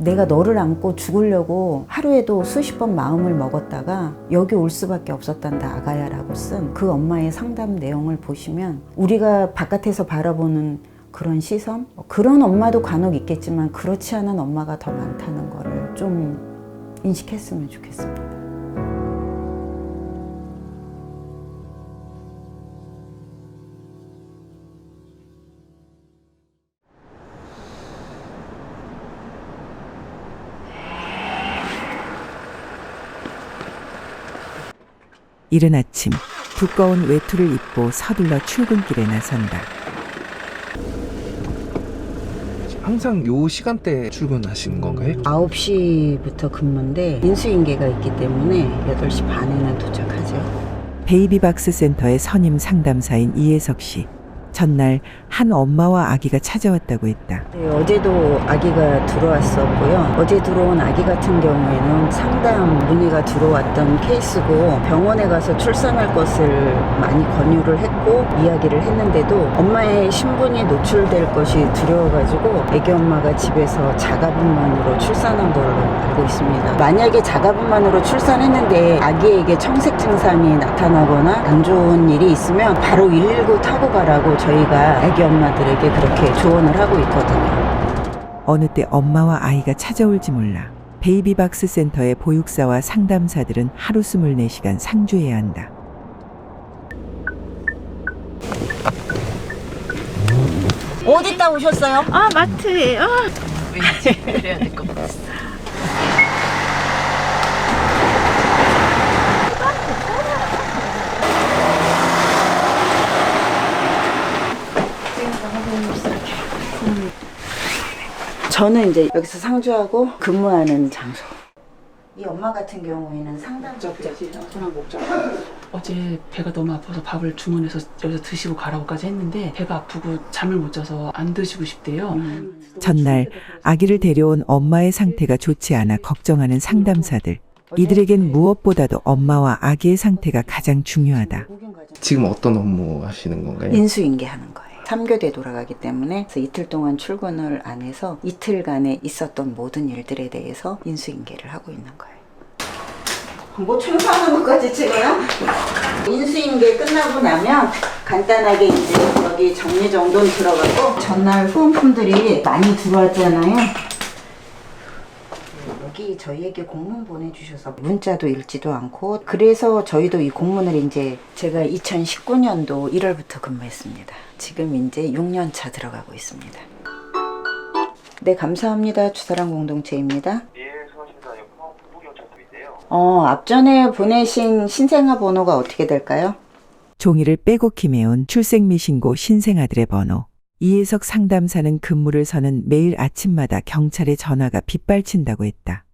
내가 너를 안고 죽으려고 하루에도 수십 번 마음을 먹었다가 여기 올 수밖에 없었단다 아가야라고 쓴 그 엄마의 상담 내용을 보시면 우리가 바깥에서 바라보는 그런 시선? 그런 엄마도 간혹 있겠지만 그렇지 않은 엄마가 더 많다는 거를 좀 인식했으면 좋겠습니다. 이른 아침 두꺼운 외투를 입고 서둘러 출근길에 나선다. 항상 요 시간대 출근하시는 건가요? 9시부터 근무인데 인수인계가 있기 때문에 8시 반에는 도착하죠. 베이비박스 센터의 선임 상담사인 이혜석 씨. 전날 한 엄마와 아기가 찾아왔다고 했다. 네, 어제도 아기가 들어왔었고요. 어제 들어온 아기 같은 경우에는 상담 문의가 들어왔던 케이스고 병원에 가서 출산할 것을 많이 권유를 했고 이야기를 했는데도 엄마의 신분이 노출될 것이 두려워가지고 애기 엄마가 집에서 자가분만으로 출산한 걸로 알고 있습니다. 만약에 자가분만으로 출산했는데 아기에게 청색 증상이 나타나거나 안 좋은 일이 있으면 바로 119 타고 가라고 저 희가 애기 엄마들에게 그렇게 조언을 하고 있거든요. 어느 때 엄마와 아이가 찾아올지 몰라. 베이비박스 센터의 보육사와 상담사들은 하루 24시간 상주해야 한다. 어디다 오셨어요? 아 마트예요. 저는 이제 여기서 상주하고 근무하는 장소. 이 엄마 같은 경우에는 상담적이죠. 저랑 먹자. 어제 배가 너무 아파서 밥을 주문해서 여기서 드시고 가라고까지 했는데 배가 아프고 잠을 못 자서 안 드시고 싶대요. 전날 아기를 데려온 엄마의 상태가 좋지 않아 걱정하는 상담사들. 이들에겐 무엇보다도 엄마와 아기의 상태가 가장 중요하다. 지금 어떤 업무 하시는 건가요? 인수인계하는 거예요. 3교대 돌아가기 때문에 이틀 동안 출근을 안 해서 이틀간에 있었던 모든 일들에 대해서 인수인계를 하고 있는 거예요. 뭐 청소하는 것까지 찍어요? 인수인계 끝나고 나면 간단하게 이제 여기 정리 정돈 들어가고 전날 후원품들이 많이 들어왔잖아요. 저희에게 공문 보내주셔서 문자도 읽지도 않고 그래서 저희도 이 공문을 이제 제가 2019년도 1월부터 근무했습니다. 지금 이제 6년 차 들어가고 있습니다. 네 감사합니다. 주사랑 공동체입니다. 어 앞전에 보내신 신생아 번호가 어떻게 될까요? 종이를 빼곡히 메운 출생미신고 신생아들의 번호. 이혜석 상담사는 근무를 서는 매일 아침마다 경찰의 전화가 빗발친다고 했다.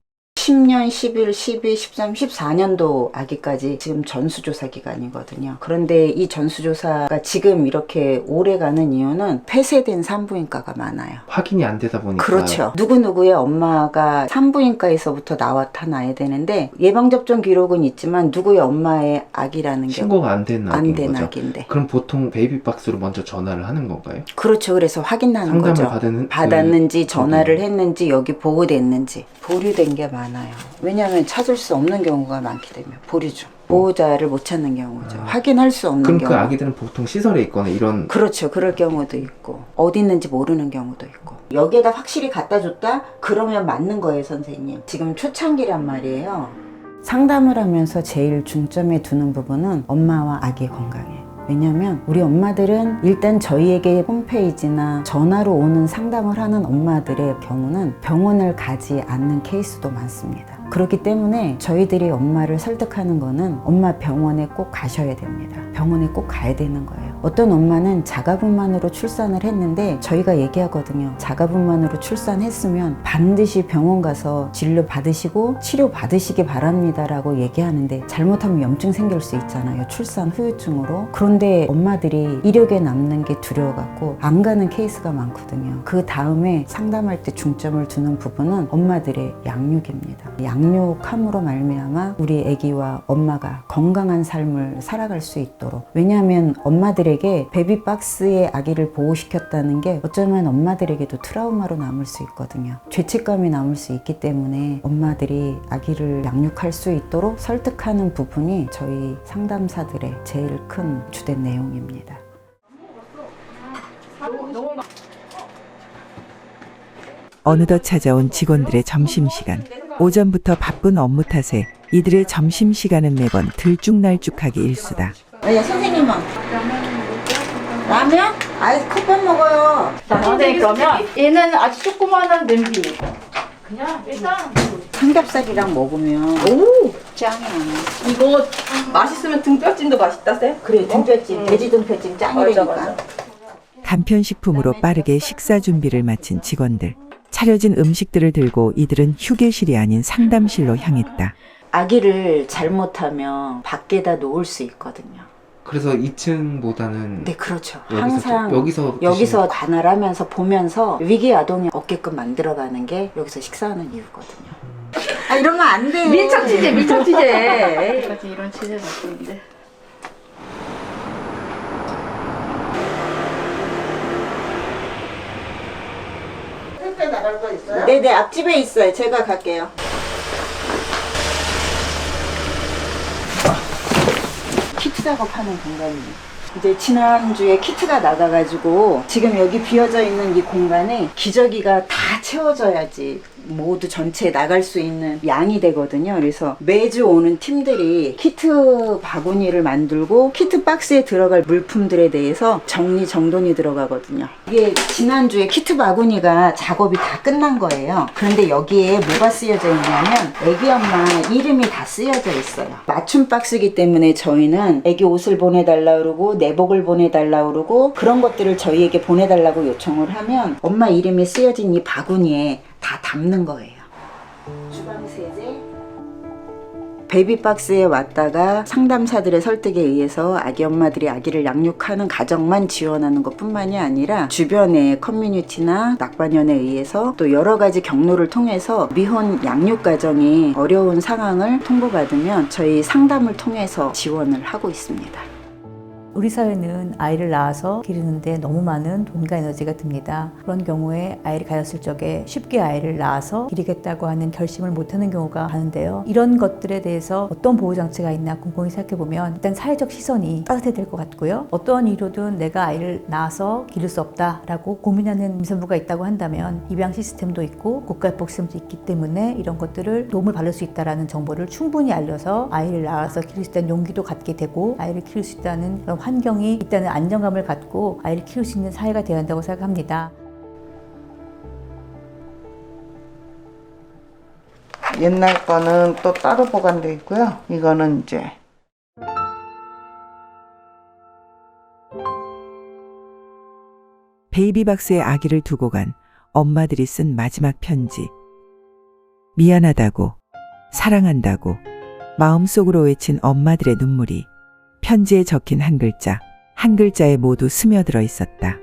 10년, 11, 12, 13, 14년도 아기까지 지금 전수조사 기간이거든요. 그런데 이 전수조사가 지금 이렇게 오래 가는 이유는 폐쇄된 산부인과가 많아요. 확인이 안 되다 보니까 그렇죠. 누구누구의 엄마가 산부인과에서부터 나타나야 되는데 예방접종 기록은 있지만 누구의 엄마의 아기라는 게 신고가 안된된 거죠. 아기인데. 그럼 보통 베이비박스로 먼저 전화를 하는 건가요? 그렇죠. 그래서 확인하는 상담을 거죠. 받은 받았는지 그 전화를 저분. 했는지 여기 보호됐는지 보류된 게 많아 요. 왜냐하면 찾을 수 없는 경우가 많기 때문에 보류 중 보호자를 못 찾는 경우죠. 아. 확인할 수 없는 그럼 경우. 그 아기들은 보통 시설에 있거나 이런 그렇죠. 그럴 경우도 있고 어디 있는지 모르는 경우도 있고 여기에다 확실히 갖다 줬다? 그러면 맞는 거예요, 선생님. 지금 초창기란 말이에요. 상담을 하면서 제일 중점에 두는 부분은 엄마와 아기 건강에. 왜냐하면 우리 엄마들은 일단 저희에게 홈페이지나 전화로 오는 상담을 하는 엄마들의 경우는 병원을 가지 않는 케이스도 많습니다. 그렇기 때문에 저희들이 엄마를 설득하는 거는 엄마 병원에 꼭 가셔야 됩니다. 병원에 꼭 가야 되는 거예요. 어떤 엄마는 자가분만으로 출산을 했는데 저희가 얘기하거든요. 자가분만으로 출산했으면 반드시 병원 가서 진료 받으시고 치료 받으시기 바랍니다라고 얘기하는데 잘못하면 염증 생길 수 있잖아요. 출산 후유증으로. 그런데 엄마들이 이력에 남는 게 두려워갖고 안 가는 케이스가 많거든요. 그 다음에 상담할 때 중점을 두는 부분은 엄마들의 양육입니다. 양육함으로 말미암아 우리 아기와 엄마가 건강한 삶을 살아갈 수 있도록 왜냐하면 엄마들에 게 엄마들에게 베비박스에 아기를 보호시켰다는 게 어쩌면 엄마들에게도 트라우마로 남을 수 있거든요. 죄책감이 남을 수 있기 때문에 엄마들이 아기를 양육할 수 있도록 설득하는 부분이 저희 상담사들의 제일 큰 주된 내용입니다. 어느덧 찾아온 직원들의 점심시간. 오전부터 바쁜 업무 탓에 이들의 점심시간은 매번 들쭉날쭉하기 일수다. 네, 선생님은 라면? 아이 컵밥 먹어요. 자, 선생님 그러면 얘는 아주 조그마한 냄비. 그냥 일단 삼겹살이랑 먹으면 오 짱이야. 이거 맛있으면 등뼈찜도 맛있다 쌤. 그래 등뼈찜, 돼지 등뼈찜 맞아. 간편식품으로 빠르게 식사 준비를 마친 직원들. 차려진 음식들을 들고 이들은 휴게실이 아닌 상담실로 향했다. 아기를 잘못하면 밖에다 놓을 수 있거든요. 그래서 2층보다는 네, 그렇죠. 여기서 항상 좀- 여기서 여기서 관할하면서 보면서 위기 아동이 없게끔 만들어가는 게 여기서 식사하는 이유거든요. 아 이러면 안 돼. 밀착 치제 밀착 치제. 같이 이런 갖고 있는데. 네네 앞집에 있어요. 제가 갈게요. 키트 작업하는 공간이에요. 이제 지난주에 키트가 나가가지고 지금 여기 비어져 있는 이 공간에 기저귀가 다 채워져야지 모두 전체 나갈 수 있는 양이 되거든요. 그래서 매주 오는 팀들이 키트 바구니를 만들고 키트 박스에 들어갈 물품들에 대해서 정리 정돈이 들어가거든요. 이게 지난주에 키트 바구니가 작업이 다 끝난 거예요. 그런데 여기에 뭐가 쓰여져 있냐면 애기 엄마 이름이 다 쓰여져 있어요. 맞춤 박스이기 때문에 저희는 애기 옷을 보내달라 그러고 내복을 보내달라 그러고 그런 것들을 저희에게 보내달라고 요청을 하면 엄마 이름이 쓰여진 이 바구니에 다 담는 거예요. 주방 세제 베이비박스에 왔다가 상담사들의 설득에 의해서 아기 엄마들이 아기를 양육하는 가정만 지원하는 것 뿐만이 아니라 주변의 커뮤니티나 낙반연에 의해서 또 여러 가지 경로를 통해서 미혼 양육 가정이 어려운 상황을 통보받으면 저희 상담을 통해서 지원을 하고 있습니다. 우리 사회는 아이를 낳아서 기르는데 너무 많은 돈과 에너지가 듭니다. 그런 경우에 아이를 가졌을 적에 쉽게 아이를 낳아서 기르겠다고 하는 결심을 못하는 경우가 많은데요. 이런 것들에 대해서 어떤 보호 장치가 있나 곰곰이 생각해 보면 일단 사회적 시선이 따뜻해야 될것 같고요. 어떠한 이유로든 내가 아이를 낳아서 기를 수 없다라고 고민하는 임산부가 있다고 한다면 입양 시스템도 있고 국가협복 시스템도 있기 때문에 이런 것들을 도움을 받을 수 있다는 정보를 충분히 알려서 아이를 낳아서 기를 수 있다는 용기도 갖게 되고 아이를 키울 수 있다는 그런 환경이 있다는 안정감을 갖고 아이를 키울 수 있는 사회가 되어야 한다고 생각합니다. 옛날 거는 또 따로 보관돼 있고요. 이거는 이제 베이비박스에 아기를 두고 간 엄마들이 쓴 마지막 편지. 미안하다고, 사랑한다고, 마음속으로 외친 엄마들의 눈물이 편지에 적힌 한 글자, 한 글자에 모두 스며들어 있었다.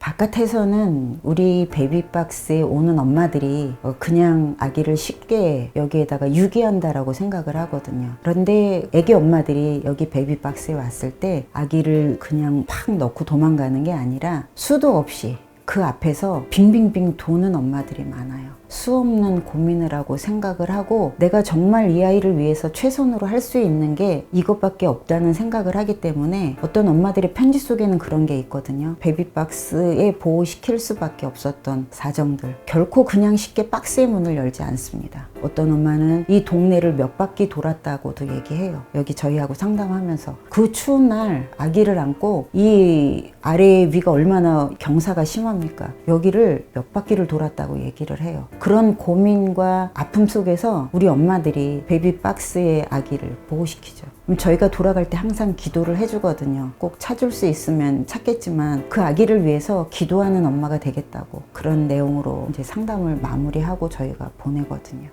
바깥에서는 우리 베이비박스에 오는 엄마들이 어, 그냥 아기를 쉽게 여기에다가 유기한다라고 생각을 하거든요. 그런데 애기 엄마들이 여기 베이비박스에 왔을 때 아기를 그냥 팍 넣고 도망가는 게 아니라 수도 없이 그 앞에서 빙빙빙 도는 엄마들이 많아요. 수 없는 고민을 하고 생각을 하고 내가 정말 이 아이를 위해서 최선으로 할 수 있는 게 이것밖에 없다는 생각을 하기 때문에 어떤 엄마들의 편지 속에는 그런 게 있거든요. 베비박스에 보호시킬 수밖에 없었던 사정들. 결코 그냥 쉽게 박스의 문을 열지 않습니다. 어떤 엄마는 이 동네를 몇 바퀴 돌았다고도 얘기해요. 여기 저희하고 상담하면서 그 추운 날 아기를 안고 이 아래의 위가 얼마나 경사가 심합니까? 여기를 몇 바퀴를 돌았다고 얘기를 해요. 그런 고민과 아픔 속에서 우리 엄마들이 베이비 박스의 아기를 보호시키죠. 그럼 저희가 돌아갈 때 항상 기도를 해주거든요. 꼭 찾을 수 있으면 찾겠지만 그 아기를 위해서 기도하는 엄마가 되겠다고 그런 내용으로 이제 상담을 마무리하고 저희가 보내거든요.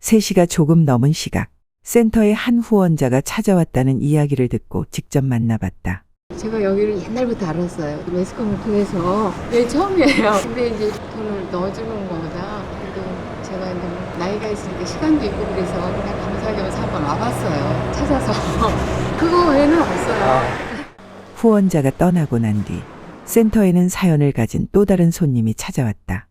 3시가 조금 넘은 시각, 센터의 한 후원자가 찾아왔다는 이야기를 듣고 직접 만나봤다. 제가 여기를 옛날부터 알았어요. 매스컴을 통해서. 네, 처음이에요. 근데 이제 돈을 넣어주는 거보다 그래도 제가 이제 뭐 나이가 있으니까 시간도 있고 그래서 그냥 감사하면서 한번 와봤어요. 찾아서. 그거 외에는 없어요. 후원자가 떠나고 난 뒤 센터에는 사연을 가진 또 다른 손님이 찾아왔다.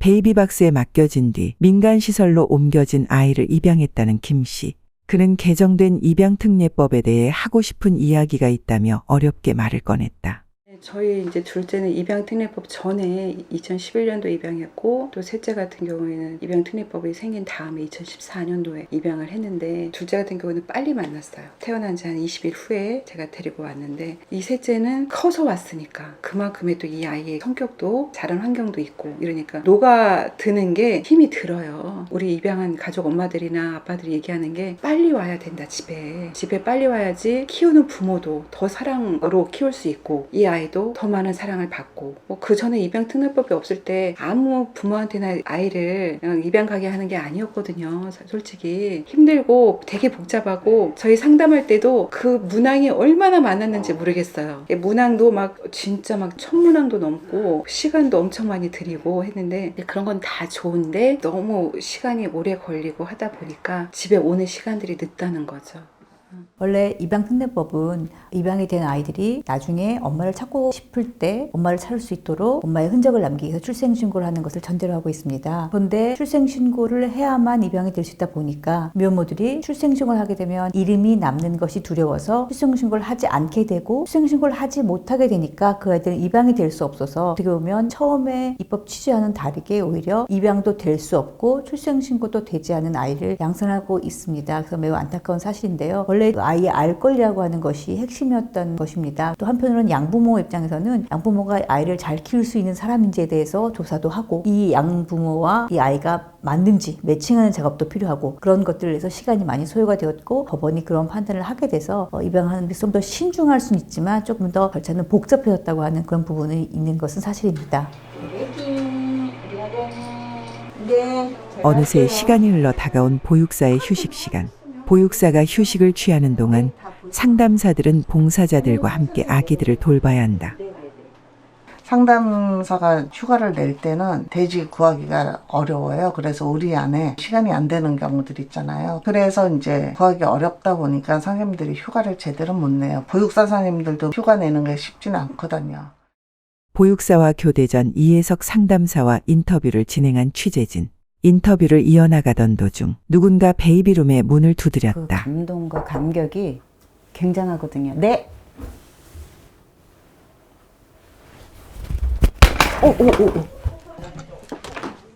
베이비박스에 맡겨진 뒤 민간시설로 옮겨진 아이를 입양했다는 김 씨. 그는 개정된 입양특례법에 대해 하고 싶은 이야기가 있다며 어렵게 말을 꺼냈다. 저희 이제 둘째는 입양 특례법 전에 2011년도 입양했고 또 셋째 같은 경우에는 입양 특례법이 생긴 다음에 2014년도에 입양을 했는데 둘째 같은 경우는 빨리 만났어요. 태어난 지 한 20일 후에 제가 데리고 왔는데 이 셋째는 커서 왔으니까 그만큼의 또 이 아이의 성격도 자란 환경도 있고 이러니까 녹아 드는 게 힘이 들어요. 우리 입양한 가족 엄마들이나 아빠들이 얘기하는 게 빨리 와야 된다 집에 집에 빨리 와야지 키우는 부모도 더 사랑으로 키울 수 있고 이 아이 도 더 많은 사랑을 받고 뭐 그 전에 입양 특례법이 없을 때 아무 부모한테나 아이를 입양 가게 하는 게 아니었거든요 사- 솔직히 힘들고 되게 복잡하고 저희 상담할 때도 그 문항이 얼마나 많았는지 모르겠어요 문항도 막 진짜 막 천문항도 넘고 시간도 엄청 많이 들이고 했는데 그런 건 다 좋은데 너무 시간이 오래 걸리고 하다 보니까 집에 오는 시간들이 늦다는 거죠. 원래 입양특례법은 입양이 된 아이들이 나중에 엄마를 찾고 싶을 때 엄마를 찾을 수 있도록 엄마의 흔적을 남기기 위해서 출생신고를 하는 것을 전제로 하고 있습니다. 그런데 출생신고를 해야만 입양이 될 수 있다 보니까 미혼모들이 출생신고를 하게 되면 이름이 남는 것이 두려워서 출생신고를 하지 않게 되고 출생신고를 하지 못하게 되니까 그 아이들은 입양이 될 수 없어서 어떻게 보면 처음에 입법 취지와는 다르게 오히려 입양도 될 수 없고 출생신고도 되지 않은 아이를 양산하고 있습니다. 그래서 매우 안타까운 사실인데요. 원래 그 아이의 알 권리라고 하는 것이 핵심이었던 것입니다. 또 한편으로는 양부모 입장에서는 양부모가 아이를 잘 키울 수 있는 사람인지에 대해서 조사도 하고 이 양부모와 이 아이가 맞는지 매칭하는 작업도 필요하고 그런 것들을 위해서 시간이 많이 소요가 되었고 법원이 그런 판단을 하게 돼서 어, 입양하는 데 좀 더 신중할 수는 있지만 조금 더 절차는 복잡해졌다고 하는 그런 부분이 있는 것은 사실입니다. 네. 어느새 시간이 흘러 다가온 보육사의 휴식 시간. 보육사가 휴식을 취하는 동안 상담사들은 봉사자들과 함께 아기들을 돌봐야 한다. 상담사가 휴가를 낼 때는 대지 구하기가 어려워요. 그래서 우리 안에 시간이 안 되는 경우들 있잖아요. 그래서 이제 구하기 어렵다 보니까 선생님들이 휴가를 제대로 못 내요. 보육사사님들도 휴가 내는 게 쉽지는 않거든요. 보육사와 교대 전 이혜석 상담사와 인터뷰를 진행한 취재진. 인터뷰를 이어나가던 도중 누군가 베이비룸의 문을 그 두드렸다. 감동과 감격이 굉장하거든요. 네.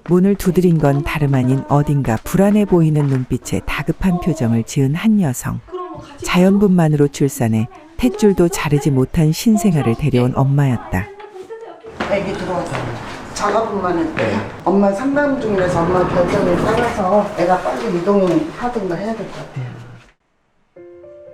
문을 두드린 건 다름 아닌 어딘가 불안해 보이는 눈빛에 다급한 표정을 지은 한 여성. 자연분만으로 출산해 탯줄도 자르지 못한 신생아를 데려온 엄마였다. 애기 작업만 했대요. 엄마 상담 중이라서 엄마 결정에 따라서 애가 빨리 이동하든가 해야 될 것 같아요.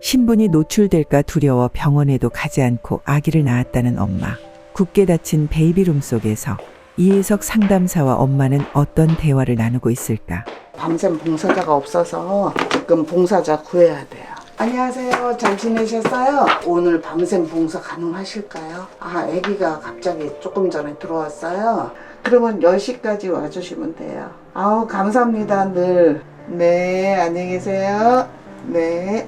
신분이 노출될까 두려워 병원에도 가지 않고 아기를 낳았다는 엄마. 굳게 닫힌 베이비룸 속에서 이혜석 상담사와 엄마는 어떤 대화를 나누고 있을까? 밤샘 봉사자가 없어서 지금 봉사자 구해야 돼요. 안녕하세요. 잘 지내셨어요? 오늘 밤샘 봉사 가능하실까요? 아, 아기가 갑자기 조금 전에 들어왔어요. 그러면 10시까지 와주시면 돼요. 아우, 감사합니다, 늘. 네, 안녕히 계세요. 네.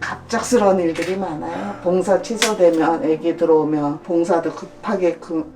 갑작스러운 일들이 많아요. 봉사 취소되면 아기 들어오면 봉사도 급하게 그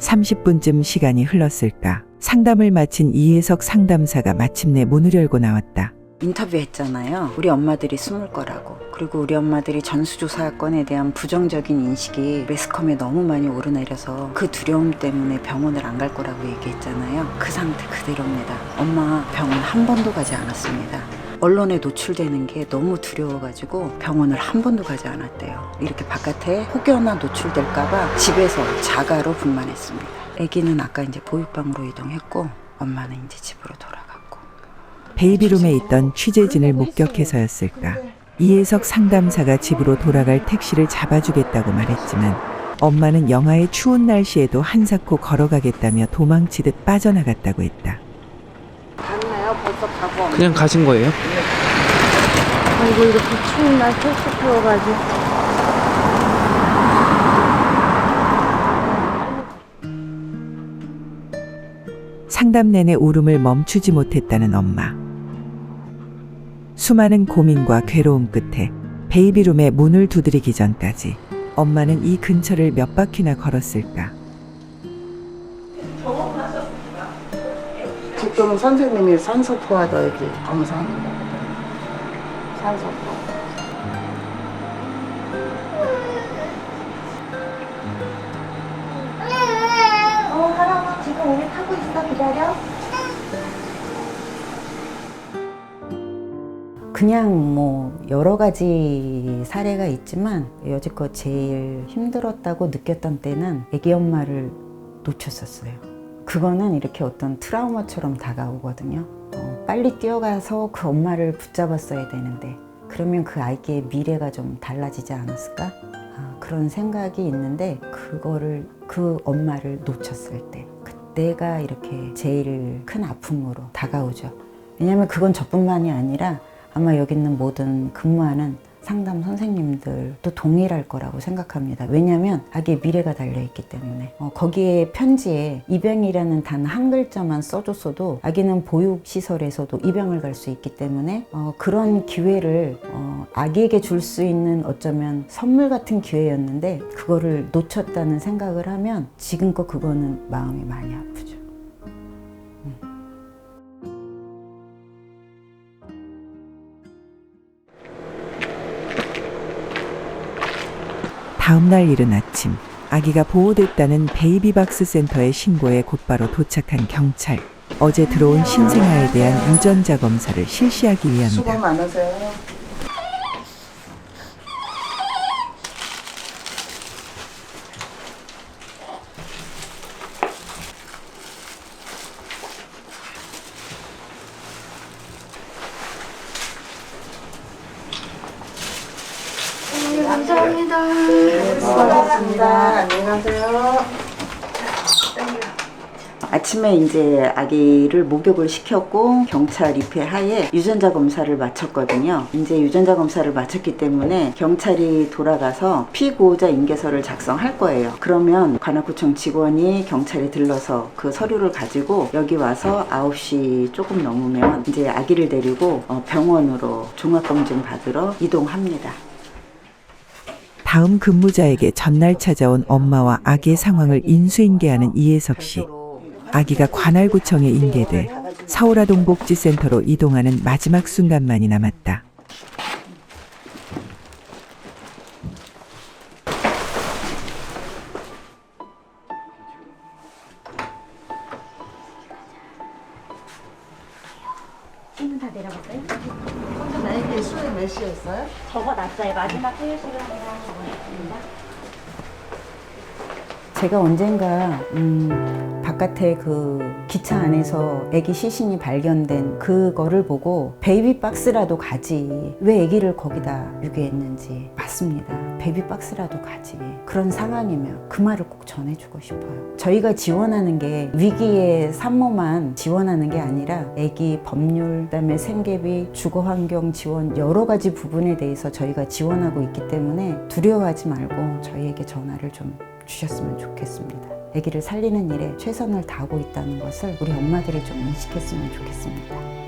30분쯤 시간이 흘렀을까? 상담을 마친 이혜석 상담사가 마침내 문을 열고 나왔다. 인터뷰했잖아요. 우리 엄마들이 숨을 거라고. 그리고 우리 엄마들이 전수조사 건에 대한 부정적인 인식이 매스컴에 너무 많이 오르내려서 그 두려움 때문에 병원을 안 갈 거라고 얘기했잖아요. 그 상태 그대로입니다. 엄마 병원 한 번도 가지 않았습니다. 언론에 노출되는 게 너무 두려워가지고 병원을 한 번도 가지 않았대요. 이렇게 바깥에 혹여나 노출될까봐 집에서 자가로 분만했습니다. 아기는 아까 이제 보육방으로 이동했고 엄마는 이제 집으로 돌아갔고. 베이비룸에 있던 취재진을 목격해서였을까. 이혜석 상담사가 집으로 돌아갈 택시를 잡아주겠다고 말했지만 엄마는 영하의 추운 날씨에도 한사코 걸어가겠다며 도망치듯 빠져나갔다고 했다. 갔나요? 벌써 가고. 그냥 가신 거예요? 아이고 이렇게 추운 날 택시 타고 가지. 상담 내내 울음을 멈추지 못했다는 엄마. 수많은 고민과 괴로움 끝에 베이비룸에 문을 두드리기 전까지 엄마는 이 근처를 몇 바퀴나 걸었을까. 지금 선생님이 산소포 하다 여기 검사합니다. 산소포. 어, 할아버지 지금 우리 타고 있어. 기다려. 그냥 뭐 여러 가지 사례가 있지만 여지껏 제일 힘들었다고 느꼈던 때는 애기 엄마를 놓쳤었어요. 그거는 이렇게 어떤 트라우마처럼 다가오거든요. 어, 빨리 뛰어가서 그 엄마를 붙잡았어야 되는데 그러면 그 아이의 미래가 좀 달라지지 않았을까? 아, 그런 생각이 있는데 그거를 그 엄마를 놓쳤을 때 그때가 이렇게 제일 큰 아픔으로 다가오죠. 왜냐하면 그건 저뿐만이 아니라 아마 여기 있는 모든 근무하는 상담 선생님들도 동일할 거라고 생각합니다. 왜냐하면 아기의 미래가 달려있기 때문에 어, 거기에 편지에 입양이라는 단 한 글자만 써줬어도 아기는 보육시설에서도 입양을 갈 수 있기 때문에 어, 그런 기회를 어, 아기에게 줄 수 있는 어쩌면 선물 같은 기회였는데 그거를 놓쳤다는 생각을 하면 지금껏 그거는 마음이 많이 아프죠. 다음 날 이른 아침 아기가 보호됐다는 베이비박스 센터의 신고에 곧바로 도착한 경찰. 어제 들어온 신생아에 대한 유전자 검사를 실시하기 수고 위함이다. 많으세요. 네, 감사합니다. 네, 수고하셨습니다. 아침에 이제 아기를 목욕을 시켰고 경찰 입회 하에 유전자 검사를 마쳤거든요. 이제 유전자 검사를 마쳤기 때문에 경찰이 돌아가서 피고자 인계서를 작성할 거예요. 그러면 관악구청 직원이 경찰에 들러서 그 서류를 가지고 여기 와서 9시 조금 넘으면 이제 아기를 데리고 어, 병원으로 종합검진 받으러 이동합니다. 다음 근무자에게 전날 찾아온 엄마와 아기의 상황을 인수인계하는 이혜석 씨. 아기가 관할구청에 인계돼 서울아동복지센터로 이동하는 마지막 순간만이 남았다. 제가 언젠가 음, 바깥에 그 기차 안에서 아기 시신이 발견된 그거를 보고 베이비 박스라도 가지. 왜 아기를 거기다 유기했는지 맞습니다. 베이비 박스라도 가지. 그런 상황이면 그 말을 꼭 전해주고 싶어요. 저희가 지원하는 게 위기의 산모만 지원하는 게 아니라 아기 법률 그다음에 생계비 주거 환경 지원 여러 가지 부분에 대해서 저희가 지원하고 있기 때문에 두려워하지 말고 저희에게 전화를 좀 주셨으면 좋겠습니다. 아기를 살리는 일에 최선을 다하고 있다는 것을 우리 엄마들이 좀 인식했으면 좋겠습니다.